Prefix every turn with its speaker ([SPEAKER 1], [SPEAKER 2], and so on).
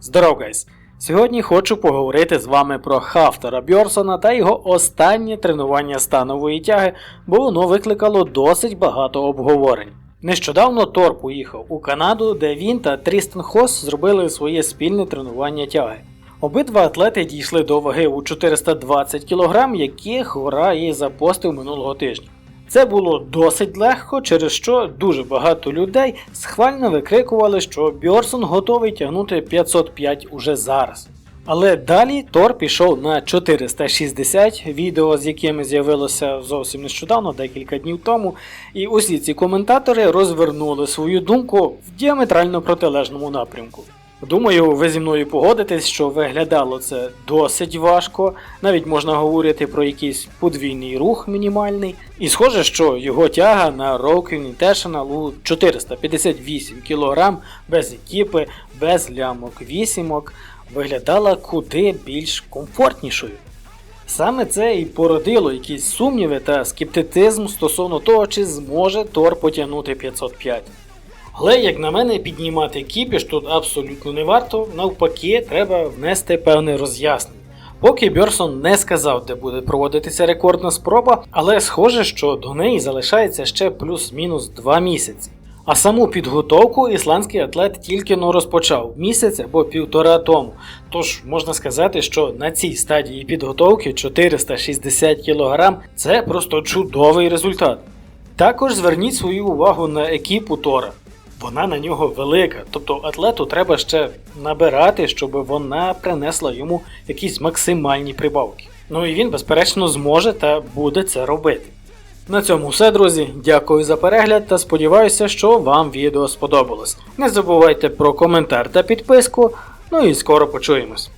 [SPEAKER 1] Здоров, гайс! Сьогодні хочу поговорити з вами про Хафтера Бьорсона та його останнє тренування станової тяги, бо воно викликало досить багато обговорень. Нещодавно Тор поїхав у Канаду, де він та Трістен Хос зробили своє спільне тренування тяги. Обидва атлети дійшли до ваги у 420 кг, яких гора і запостив минулого тижня. Це було досить легко, через що дуже багато людей схвально викрикували, що Бьорсон готовий тягнути 505 уже зараз. Але далі Тор пішов на 460 відео, з якими з'явилося зовсім нещодавно, декілька днів тому, і усі ці коментатори розвернули свою думку в діаметрально протилежному напрямку. Думаю, ви зі мною погодитесь, що виглядало це досить важко, навіть можна говорити про якийсь подвійний рух мінімальний. І схоже, що його тяга на Rock International у 458 кг без екіпи, без лямок вісімок виглядала куди більш комфортнішою. Саме це і породило якісь сумніви та скептицизм стосовно того, чи зможе Тор потягнути 505. Але, як на мене, піднімати кіпіш тут абсолютно не варто, навпаки, треба внести певне роз'яснення. Поки Бьорсон не сказав, де буде проводитися рекордна спроба, але схоже, що до неї залишається ще плюс-мінус 2 місяці. А саму підготовку ісландський атлет тільки но розпочав місяць або півтора тому. Тож можна сказати, що на цій стадії підготовки 460 кг це просто чудовий результат. Також зверніть свою увагу на екіпу Тора. Вона на нього велика, тобто атлету треба ще набирати, щоб вона принесла йому якісь максимальні прибавки. Ну і він, безперечно, зможе та буде це робити. На цьому все, друзі. Дякую за перегляд та сподіваюся, що вам відео сподобалось. Не забувайте про коментар та підписку. Ну і скоро почуємось.